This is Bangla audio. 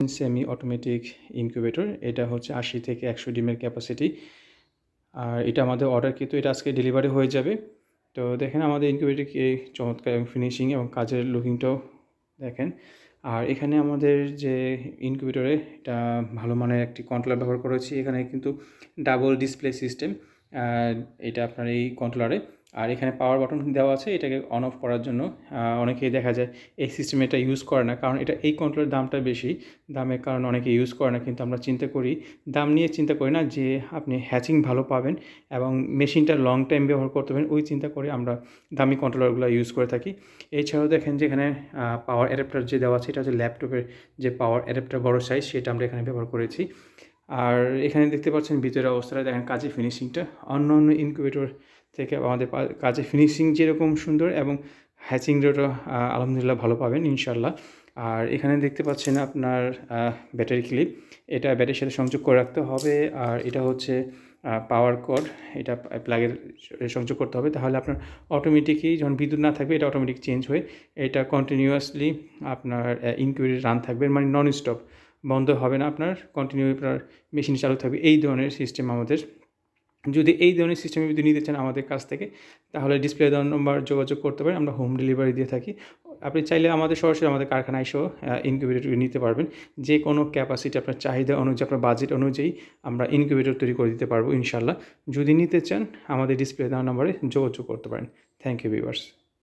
সেমি অটোমেটিক ইনকিউবেটর এটা হচ্ছে আশি থেকে একশো ডিমের ক্যাপাসিটি আর এটা আমাদের অর্ডার কিন্তু এটা আজকে ডেলিভারি হয়ে যাবে। তো দেখেন আমাদের ইনকিউবেটর এই চমৎকার এবং ফিনিশিং এবং কাজের লুকিংটাও দেখেন। আর এখানে আমাদের যে ইনকিউবেটরে এটা ভালো মানের একটি কন্ট্রোলার ব্যবহার করেছি এখানে কিন্তু ডাবল ডিসপ্লে সিস্টেম এটা আপনার এই কন্ট্রোলারে আর এখানে পাওয়ার বাটন দেওয়া আছে, এটাকে অন অফ করার জন্য। অনেকেই দেখা যায় এই সিস্টেম এটা ইউজ করে না, কারণ এটা এই কন্ট্রোলের দামটা বেশি। দামের কারণে অনেকে ইউজ করে না, কিন্তু আমরা চিন্তা করি, দাম নিয়ে চিন্তা করি না যে আপনি হ্যাচিং ভালো পাবেন এবং মেশিনটা লং টাইম ব্যবহার করতে পারেন, ওই চিন্তা করে আমরা দামি কন্ট্রোলারগুলো ইউজ করে থাকি। এছাড়াও দেখেন যে এখানে পাওয়ার অ্যাডাপ্টার যে দেওয়া আছে, এটা হচ্ছে ল্যাপটপের যে পাওয়ার অ্যাডাপ্টার বড় সাইজ সেটা আমরা এখানে ব্যবহার করেছি। আর এখানে দেখতে পাচ্ছেন ভিতরের অবস্থাটা, দেখেন কাজের ফিনিশিংটা অন্য অন্য ইনকিউবেটর থেকে আমাদের কাজের ফিনিশিং যেরকম সুন্দর এবং হ্যাচিং রেটও আলহামদুলিল্লাহ ভালো পাবেন ইনশাল্লাহ আর এখানে দেখতে পাচ্ছেন আপনার ব্যাটারি ক্লিপ এটা ব্যাটারির সাথে সংযোগ করে রাখতে হবে। আর এটা হচ্ছে পাওয়ার কর্ড এটা প্লাগের সংযোগ করতে হবে। তাহলে আপনার অটোমেটিকই যখন বিদ্যুৎ না থাকবে, এটা অটোমেটিক চেঞ্জ হয়ে, এটা কন্টিনিউয়াসলি আপনার ইনকিউবেটর রান থাকবে। মানে নন স্টপ বন্ধ হবে না আপনার কন্টিনিউ আপনার মেশিন চালু থাকবে। এই ধরনের সিস্টেম আমাদের। যদি এই ধরনের সিস্টেম যদি নিতে চান আমাদের কাছ থেকে, তাহলে ডিসপ্লে দেওয়ার নম্বর যোগাযোগ করতে পারেন। আমরা হোম ডেলিভারি দিয়ে থাকি। আপনি চাইলে আমাদের, সরাসরি আমাদের কারখানায় এসেও ইনকিউবেটর নিতে পারবেন। যে কোনো ক্যাপাসিটি আপনার চাহিদা অনুযায়ী আপনার বাজেট অনুযায়ী আমরা ইনকিউবেটর তৈরি করে দিতে পারব ইনশাল্লাহ যদি নিতে চান, আমাদের ডিসপ্লে দেওয়ার নম্বরে যোগাযোগ করতে পারেন। Thank you viewers